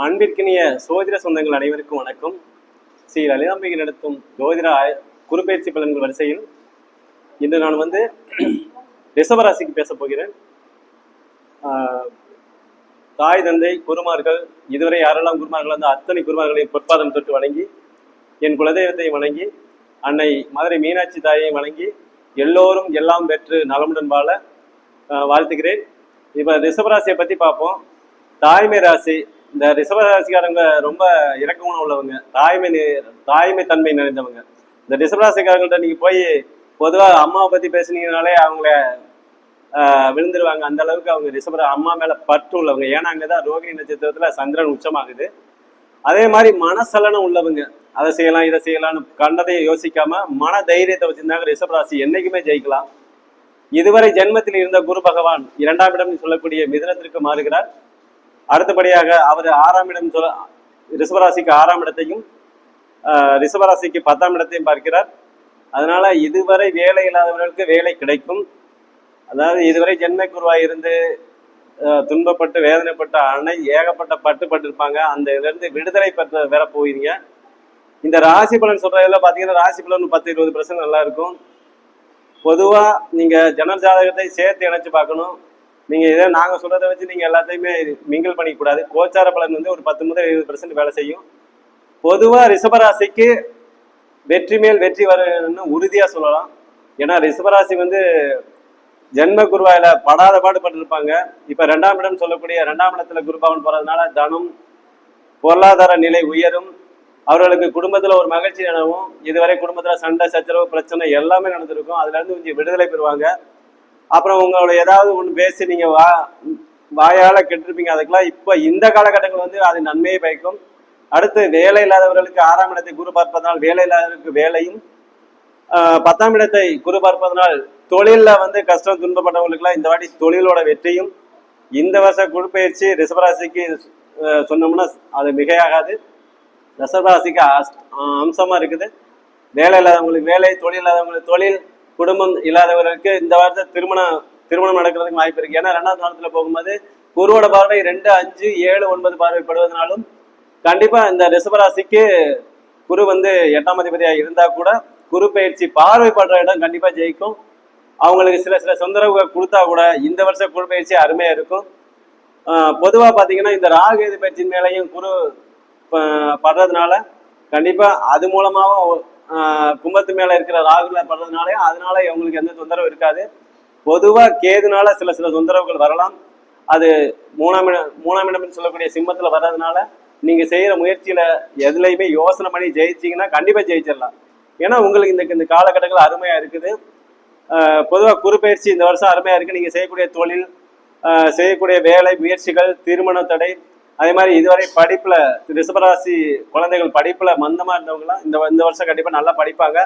அன்பிற்கினிய சோதிட சொந்தங்கள் அனைவருக்கும் வணக்கம். ஸ்ரீ லலிதாம்பிகை நடத்தும் ஜோதிட ஆய- பலன்கள் வரிசையில் இன்று நான் வந்து ரிஷபராசிக்கு பேசப் போகிறேன். தாய் தந்தை குருமார்கள் இதுவரை யாரெல்லாம் குருமார்கள் அந்த அத்தனை குருமார்களையும் பொற்பாதம் தொட்டு வணங்கி என் குலதெய்வத்தை வணங்கி அன்னை மதுரை மீனாட்சி தாயை வணங்கி எல்லோரும் எல்லாம் பெற்று நலமுடன் வாழ வாழ்த்துகிறேன். இப்போ ரிஷபராசியை பற்றி பார்ப்போம். தாய்மை ராசி இந்த ரிஷபராசிக்காரங்க ரொம்ப இறக்க உள்ளவங்க. தாய்மை தாய்மை தன்மை நிறைந்தவங்க. இந்த ரிஷபராசிக்காரங்கள்ட்ட நீங்கள் போய் பொதுவாக அம்மாவை பற்றி பேசுனீங்கனாலே அவங்கள விழுந்துருவாங்க. அந்த அளவுக்கு அவங்க ரிஷபர அம்மா மேலே பற்று உள்ளவங்க. ஏன்னா அங்கே தான் ரோகிணி நட்சத்திரத்தில் சந்திரன் உச்சமாகுது. அதே மாதிரி மனசலனம் உள்ளவங்க. அதை செய்யலாம் இதை செய்யலாம்னு கண்டதையும் யோசிக்காம மன தைரியத்தை வச்சிருந்தாங்க ரிஷபராசி. என்னைக்குமே ஜெயிக்கலாம். இதுவரை ஜென்மத்தில் இருந்த குரு பகவான் இரண்டாம் இடம் சொல்லக்கூடிய மிதனத்திற்கு மாறுகிறார். அடுத்தபடியாக அவர் ஆறாம் இடம் சொல்ல ரிஷபராசிக்கு ஆறாம் இடத்தையும் ரிஷபராசிக்கு பத்தாம் இடத்தையும் பார்க்கிறார். அதனால இதுவரை வேலை இல்லாதவர்களுக்கு வேலை கிடைக்கும். அதாவது இதுவரை ஜென்ம குருவாய் இருந்து துன்பப்பட்டு வேதனைப்பட்ட அணை ஏகப்பட்ட பட்டு பட்டிருப்பாங்க அந்த இதுலேருந்து விடுதலை பெற்ற வேற போயிருங்க இந்த ராசி பலன் சொல்றதுல பார்த்தீங்கன்னா ராசி பலன் பத்து இருபது பர்சன்ட் நல்லா இருக்கும். நீங்கள் நீங்க ஜனல் ஜாதகத்தை சேர்த்து இணைச்சு பார்க்கணும். நீங்கள் இதை நாங்கள் சொல்கிறத வச்சு நீங்கள் எல்லாத்தையுமே மிங்கிள் பண்ணிக்கூடாது கோச்சார பலன் வந்து ஒரு பத்து முதல் இருபது பர்சன்ட் வேலை செய்யும். பொதுவாக ரிஷபராசிக்கு வெற்றி மேல் வெற்றி வரணும்னு உறுதியாக சொல்லலாம். ஏன்னா ரிஷபராசி வந்து ஜென்ம குருவாயில படாத பாடுபட்டிருப்பாங்க. இப்போ ரெண்டாம் இடம் சொல்லக்கூடிய ரெண்டாம் இடத்துல குருபவன் போகிறதுனால தனம் பொருளாதார நிலை உயரும். அவர்களுக்கு குடும்பத்தில் ஒரு மகிழ்ச்சி நிலவும். இதுவரை குடும்பத்தில் சண்டை சச்சரவு பிரச்சனை எல்லாமே நடந்திருக்கும். அதுலேருந்து கொஞ்சம் விடுதலை பெறுவாங்க. அப்புறம் உங்களோட ஏதாவது ஒன்று பேசி நீங்கள் வா வாயால் கெட்டிருப்பீங்க அதுக்கெல்லாம் இப்போ இந்த காலகட்டங்கள் வந்து அது நன்மையை பயக்கும். அடுத்து வேலை இல்லாதவர்களுக்கு ஆறாம் இடத்தை குரு பார்ப்பதனால் வேலை இல்லாதவர்களுக்கு வேலையும் பத்தாம் இடத்தை குரு பார்ப்பதனால் தொழிலில் வந்து கஷ்டம் துன்பப்பட்டவங்களுக்குலாம் இந்த வாட்டி தொழிலோட வெற்றியும் இந்த வருஷ குழுப்பயிற்சி ரிஷபராசிக்கு சொன்னோம்னா அது மிகையாகாது. ரிஷபராசிக்கு அஸ்- இருக்குது. வேலை இல்லாதவங்களுக்கு வேலை தொழில் இல்லாதவங்களுக்கு தொழில் குடும்பம் இல்லாதவர்களுக்கு இந்த வாரத்தை திருமணம் திருமணம் நடக்கிறதுக்கு வாய்ப்பு இருக்கு. ஏன்னா ரெண்டாவது வாரத்துல போகும்போது குருவோட பார்வை ரெண்டு அஞ்சு ஏழு ஒன்பது பார்வைப்படுவதனாலும் கண்டிப்பா இந்த ரிஷபராசிக்கு குரு வந்து எட்டாம் அதிபதியா இருந்தா கூட குரு பயிற்சி பார்வைப்படுற இடம் கண்டிப்பா ஜெயிக்கும். அவங்களுக்கு சில சில தொந்தரவுகள் கொடுத்தா கூட இந்த வருஷம் குரு பயிற்சி அருமையா இருக்கும். பொதுவாக பொதுவா பாத்தீங்கன்னா இந்த ராகு எது பயிற்சியின் மேலையும் குரு ப- படுறதுனால கண்டிப்பா அது மூலமாவும் கும்பத்து மேல இருக்கிற ராகுல படுறதுனாலயும் அதனால இவங்களுக்கு எந்த தொந்தரவும் இருக்காது. பொதுவா கேதுனால சில சில தொந்தரவுகள் வரலாம். அது மூணாம் இடம் மூணாம் இடம்னு சொல்லக்கூடிய சிம்மத்துல வர்றதுனால நீங்க செய்யற முயற்சியில எதுலையுமே யோசனை பண்ணி ஜெயிச்சீங்கன்னா கண்டிப்பா ஜெயிச்சிடலாம். ஏன்னா உங்களுக்கு இந்த இந்த காலகட்டங்கள் அருமையா இருக்குது. பொதுவாக பொதுவா இந்த வருஷம் அருமையா இருக்கு. நீங்க செய்யக்கூடிய தொழில் செய்யக்கூடிய வேலை முயற்சிகள் திருமண தடை அதே மாதிரி இதுவரை படிப்புல ரிஷபராசி குழந்தைகள் படிப்புல மந்தமா இருந்தவங்களாம் இந்த இந்த வருஷம் கண்டிப்பா நல்லா படிப்பாங்க.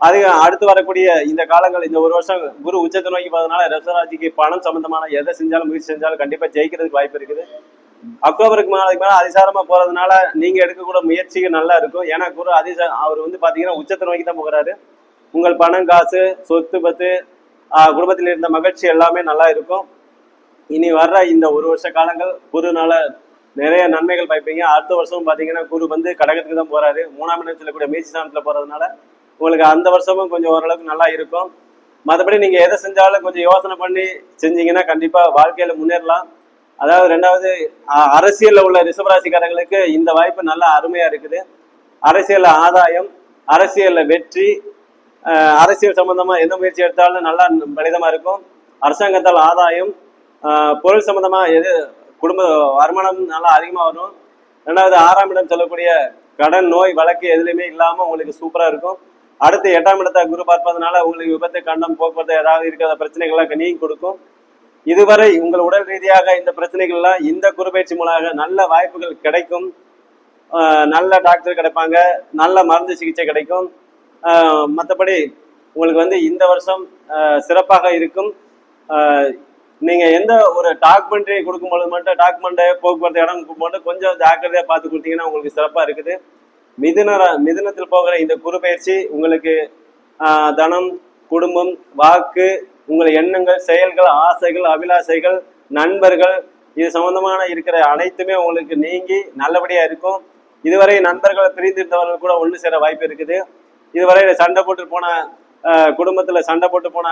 அது அடுத்து வரக்கூடிய இந்த காலங்கள் இந்த ஒரு வருஷம் குரு உச்சத்தை நோக்கி போறதுனால ரிஷபராசிக்கு பணம் சம்பந்தமான எதை செஞ்சாலும் முயற்சி செஞ்சாலும் கண்டிப்பா ஜெயிக்கிறதுக்கு வாய்ப்பு இருக்குது. அக்டோபருக்கு மேலே அதுக்கு மேல அதிசாரமா போறதுனால நீங்க எடுக்கக்கூடிய முயற்சிகள் நல்லா இருக்கும். ஏன்னா குரு அதிசாரம் அவர் வந்து பாத்தீங்கன்னா உச்சத்தை நோக்கி தான் போகிறாரு உங்கள் பணம் காசு சொத்து பத்து குடும்பத்தில் இருந்த மகிழ்ச்சி எல்லாமே நல்லா இருக்கும். இனி வர்ற இந்த ஒரு வருஷ காலங்கள் குருனால நிறைய நன்மைகள் பார்ப்பீங்க. அடுத்த வருஷமும் பார்த்தீங்கன்னா குரு வந்து கடகத்துக்கு தான் போறாரு. மூணாம் இடத்துல கூட மீசி ஸ்தானத்துல போறதுனால உங்களுக்கு அந்த வருஷமும் கொஞ்சம் ஓரளவுக்கு நல்லா இருக்கும். மற்றபடி நீங்க எதை செஞ்சாலும் கொஞ்சம் யோசனை பண்ணி செஞ்சீங்கன்னா கண்டிப்பா வாழ்க்கையில முன்னேறலாம். அதாவது ரெண்டாவது அரசியலில் அரசியல்ல உள்ள ரிஷபராசிக்காரங்களுக்கு இந்த வாய்ப்பு நல்லா அருமையா இருக்குது. அரசியலில் ஆதாயம் அரசியல்ல வெற்றி அரசியல் சம்பந்தமா எந்த முயற்சி எடுத்தாலும் நல்லா பலிதமா இருக்கும். அரசாங்கத்தால் ஆதாயம் பொருள் சம்பந்தமா எது குடும்ப வருமானம் நல்லா அதிகமாக வரும். ரெண்டாவது ஆறாம் இடம் சொல்லக்கூடிய கடன் நோய் வழக்கு எதுலையுமே இல்லாமல் உங்களுக்கு சூப்பராக இருக்கும். அடுத்து எட்டாம் இடத்தை குரு பார்ப்பதனால உங்களுக்கு விபத்து கண்டம் போக்குவரத்து ஏதாவது இருக்கிற பிரச்சனைகள்லாம் நீங்கி கொடுக்கும். இதுவரை உங்கள் உடல் ரீதியாக இந்த பிரச்சனைகள்லாம் இந்த குருபயிற்சி மூலமாக நல்ல வாய்ப்புகள் கிடைக்கும். நல்ல டாக்டர் கிடைப்பாங்க. நல்ல மருந்து சிகிச்சை கிடைக்கும். மற்றபடி உங்களுக்கு வந்து இந்த வருஷம் சிறப்பாக இருக்கும். நீங்க எந்த ஒரு டாக்குமெண்ட்ரி கொடுக்கும்போது மட்டும் டாக்குமெண்ட் போக்குவரத்து இடம் கொடுக்கும்போது கொஞ்சம் ஜாக்கிரதையா பார்த்து கொடுத்தீங்கன்னா உங்களுக்கு சிறப்பா இருக்குது. மிதுன ரா- மிதுனத்தில் போகிற இந்த குரு பயிற்சி உங்களுக்கு தனம் குடும்பம் வாக்கு உங்கள் எண்ணங்கள் செயல்கள் ஆசைகள் அபிலாசைகள் நண்பர்கள் இது சம்பந்தமான இருக்கிற அனைத்துமே உங்களுக்கு நீங்கி நல்லபடியா இருக்கும். இதுவரை நண்பர்களை பிரிந்திருந்தவர்கள் கூட ஒன்று சேர வாய்ப்பு இருக்குது. இதுவரை சண்டை போட்டு போன குடும்பத்துல சண்டை போட்டு போன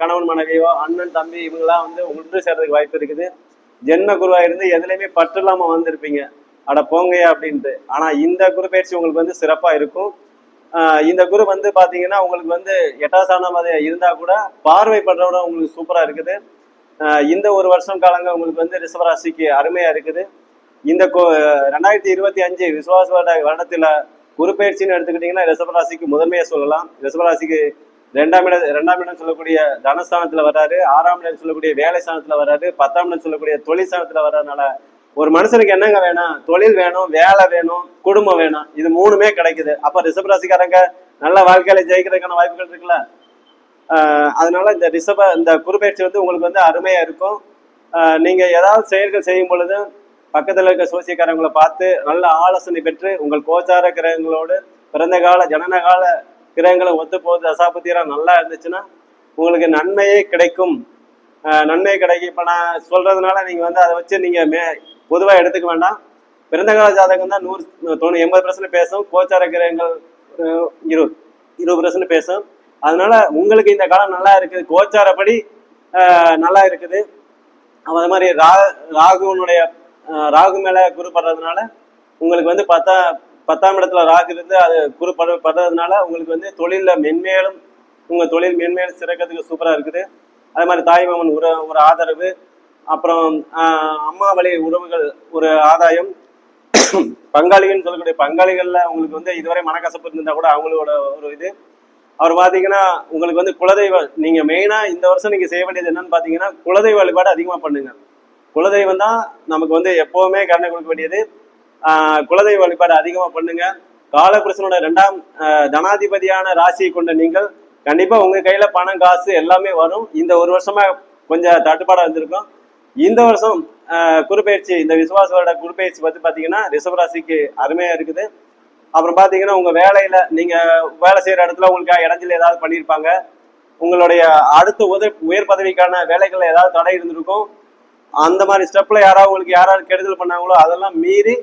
கணவன் மனைவியோ அண்ணன் தம்பி இவங்கெல்லாம் வந்து ஒன்று சேர்றதுக்கு வாய்ப்பு இருக்குது. ஜென்ம குருவா இருந்து எதுலையுமே பற்று இல்லாம வந்திருப்பீங்க. அட போங்கயா அப்படின்ட்டு. ஆனா இந்த குரு பயிற்சி உங்களுக்கு வந்து சிறப்பா இருக்கும். இந்த குரு வந்து பாத்தீங்கன்னா உங்களுக்கு வந்து எட்டாசானமாக இருந்தா கூட பார்வை பண்றவிட உங்களுக்கு சூப்பரா இருக்குது. இந்த ஒரு வருஷம் காலங்க உங்களுக்கு வந்து ரிஷபராசிக்கு அருமையா இருக்குது. இந்த கோ ரெண்டாயிரத்தி இருபத்தி அஞ்சு விசுவாச வருட வருடத்துல குரு எடுத்துக்கிட்டிங்கன்னா எடுத்துக்கிட்டீங்கன்னா ரிஷபராசிக்கு முதன்மையா சொல்லலாம். ரிசபராசிக்கு ரெண்டாம் இடம் ரெண்டாம் இடம் சொல்லக்கூடிய தனஸ்தானத்துல வர்றாரு. ஆறாம் இடம் சொல்லக்கூடிய வேலை ஸ்தானத்துல வர்றாரு. பத்தாம் இடம் சொல்லக்கூடிய தொழில் வர்றதுனால ஒரு மனுஷனுக்கு என்னங்க வேணும்? தொழில் வேணும் வேலை வேணும் குடும்பம் வேணும். இது மூணுமே கிடைக்குது. அப்ப ரிசபராசிக்காரங்க நல்ல வாழ்க்கையில ஜெயிக்கிறதுக்கான வாய்ப்புகள் இருக்குல்ல? அதனால இந்த ரிசப இந்த குறுப்பயிற்சி வந்து உங்களுக்கு வந்து அருமையா இருக்கும். நீங்கள் நீங்க ஏதாவது செயல்கள் செய்யும் பொழுது பக்கத்தில் இருக்க சோசியக்காரங்களை பார்த்து நல்ல ஆலோசனை பெற்று உங்கள் கோச்சார கிரகங்களோடு பிறந்த கால ஜனன கால கிரகங்களை ஒத்து போகுது. தசாபத்திரம் நல்லா இருந்துச்சுன்னா உங்களுக்கு நன்மையே கிடைக்கும். நன்மை கிடைக்கும். இப்போ நான் சொல்கிறதுனால நீங்கள் வந்து அதை வச்சு நீங்கள் மே பொதுவாக எடுத்துக்க வேண்டாம். பிறந்த கால ஜாதகம் தான் நூறு தொண்ணூறு எண்பது பர்சன்ட் பேசும். கோச்சார கிரகங்கள் இருபது இருபது பர்சன்ட் பேசும். அதனால உங்களுக்கு இந்த காலம் நல்லா இருக்குது. கோச்சாரப்படி நல்லா இருக்குது. அது மாதிரி ரா ராகுவனுடைய ராகு மேல குரு படுறதுனால உங்களுக்கு வந்து பத்தா பத்தாம் இடத்துல ராகு இருந்து அது குரு பட படுறதுனால உங்களுக்கு வந்து தொழில மென்மேலும் உங்க தொழில் மென்மேலும் சிறக்கிறதுக்கு சூப்பரா இருக்குது. அது மாதிரி தாய் மாமன் ஒரு ஒரு ஆதரவு அப்புறம் அம்மா வழி உறவுகள் ஒரு ஆதாயம். பங்காளிகள்னு சொல்லக்கூடிய பங்காளிகள்ல உங்களுக்கு வந்து இதுவரை மனக்கசப்பு இருந்தா கூட அவங்களோட ஒரு இது. அவர் பாத்தீங்கன்னா உங்களுக்கு வந்து குலதெய்வ நீங்க மெயினா இந்த வருஷம் நீங்க செய்ய வேண்டியது என்னன்னு பாத்தீங்கன்னா குலதெய்வ வழிபாடு அதிகமா பண்ணுங்க. குலதெய்வம் தான் நமக்கு வந்து எப்பவுமே கருணை கொடுக்க வேண்டியது. குலதெய்வ வழிபாடு அதிகமாக பண்ணுங்க. காலபுருஷனோட ரெண்டாம் தனாதிபதியான ராசியை கொண்ட நீங்கள் கண்டிப்பாக உங்கள் கையில் பணம் காசு எல்லாமே வரும். இந்த ஒரு வருஷமாக கொஞ்சம் தட்டுப்பாடாக இருந்திருக்கும். இந்த வருஷம் ஆஹ் இந்த விசுவாசோட வருட பற்றி பார்த்தீங்கன்னா ரிசர்வ் ரிஷபராசிக்கு அருமையாக இருக்குது. அப்புறம் பார்த்தீங்கன்னா உங்கள் வேலையில் நீங்கள் வேலை செய்கிற இடத்துல உங்களுக்கு இடைஞ்சல் ஏதாவது பண்ணியிருப்பாங்க. உங்களுடைய அடுத்த உத உயர் பதவிக்கான வேலைகளில் ஏதாவது தடை இருந்திருக்கும். அந்த மாதிரி ஸ்டெப்ல யாராவது உங்களுக்கு யாராவது கெடுதல் பண்ணாங்களோ அதெல்லாம் மீறி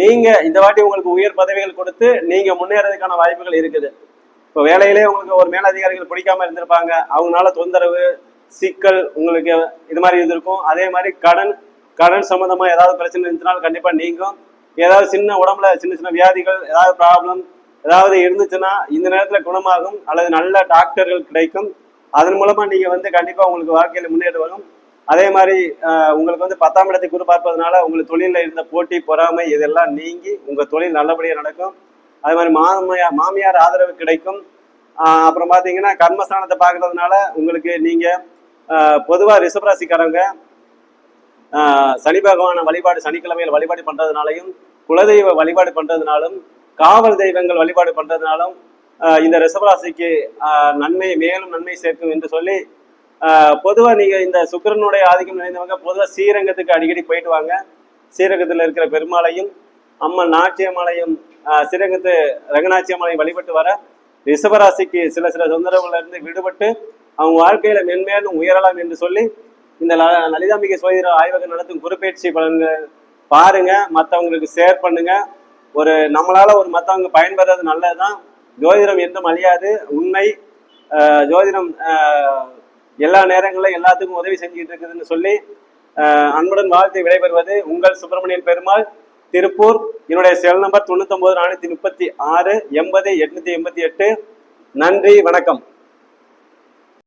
நீங்க இந்த வாட்டி உங்களுக்கு உயர் பதவிகள் கொடுத்து நீங்க முன்னேறதுக்கான வாய்ப்புகள் இருக்குது. இப்போ வேலையிலே உங்களுக்கு ஒரு மேலதிகாரிகள் பிடிக்காம இருந்திருப்பாங்க. அவங்களால தொந்தரவு சிக்கல் உங்களுக்கு இது மாதிரி இருந்திருக்கும். அதே மாதிரி கடன் கடன் சம்மந்தமாக ஏதாவது பிரச்சனை இருந்துச்சுனாலும் கண்டிப்பா நீங்கும். ஏதாவது சின்ன உடம்புல சின்ன சின்ன வியாதிகள் ஏதாவது ப்ராப்ளம் ஏதாவது இருந்துச்சுன்னா இந்த நேரத்தில் குணமாகும். அல்லது நல்ல டாக்டர்கள் கிடைக்கும். அதன் மூலமா நீங்க வந்து கண்டிப்பா உங்களுக்கு வாழ்க்கையில முன்னேற்றம் வரும். அதே மாதிரி உங்களுக்கு வந்து பத்தாம் இடத்தை குரு பார்ப்பதனால உங்களுக்கு தொழிலில் இருந்த போட்டி பொறாமை இதெல்லாம் நீங்கி உங்க தொழில் நல்லபடியா நடக்கும். அதே மாதிரி மாமியார் மாமியார் ஆதரவு கிடைக்கும். ஆஹ், அப்புறம் பார்த்தீங்கன்னா கர்மஸ்தானத்தை பார்க்கறதுனால உங்களுக்கு நீங்க பொதுவாக பொதுவா ரிஷபராசிக்காரங்க ஆஹ், சனி பகவான வழிபாடு சனிக்கிழமையில் வழிபாடு பண்ணுறதுனாலையும் குலதெய்வ வழிபாடு பண்றதுனாலும் காவல் தெய்வங்கள் வழிபாடு பண்றதுனாலும் இந்த ரிஷபராசிக்கு நன்மை மேலும் நன்மை சேர்க்கும் என்று சொல்லி பொதுவாக பொதுவா நீங்க இந்த சுக்கிரனுடைய ஆதிக்கம் நிறைந்தவங்க பொதுவா ஸ்ரீரங்கத்துக்கு அடிக்கடி போயிட்டு வாங்க. ஸ்ரீரங்கத்துல இருக்கிற பெருமாளையும் அம்மன் நாச்சியம்மாளையும் ஸ்ரீரங்கத்து ரங்கநாச்சியம்மலையும் வழிபட்டு வர ரிஷபராசிக்கு சில சில தொந்தரவுல இருந்து விடுபட்டு அவங்க வாழ்க்கையில மென்மேலும் உயரலாம் என்று சொல்லி இந்த ல- லலிதாம்பிகை சோதர ஆய்வகம் நடத்தும் குறுப்பயிற்சி பலன்கள் பாருங்க. மற்றவங்களுக்கு ஷேர் பண்ணுங்க. ஒரு நம்மளால ஒரு மற்றவங்க பயன்பெறது நல்லதுதான். ஜோதிடம் என்றும் அழியாது. உண்மை ஜோதிடம் எல்லா நேரங்களிலும் எல்லாத்துக்கும் உதவி செஞ்சுட்டு இருக்குதுன்னு சொல்லி அன்புடன் வாழ்த்து விடைபெறுவது உங்கள் சுப்பிரமணியன் பெருமாள் திருப்பூர். என்னுடைய செல் நம்பர் தொண்ணூத்தொன்பது நானூத்தி முப்பத்தி ஆறு எண்பது எட்நூத்தி எண்பத்தி எட்டு. நன்றி வணக்கம்.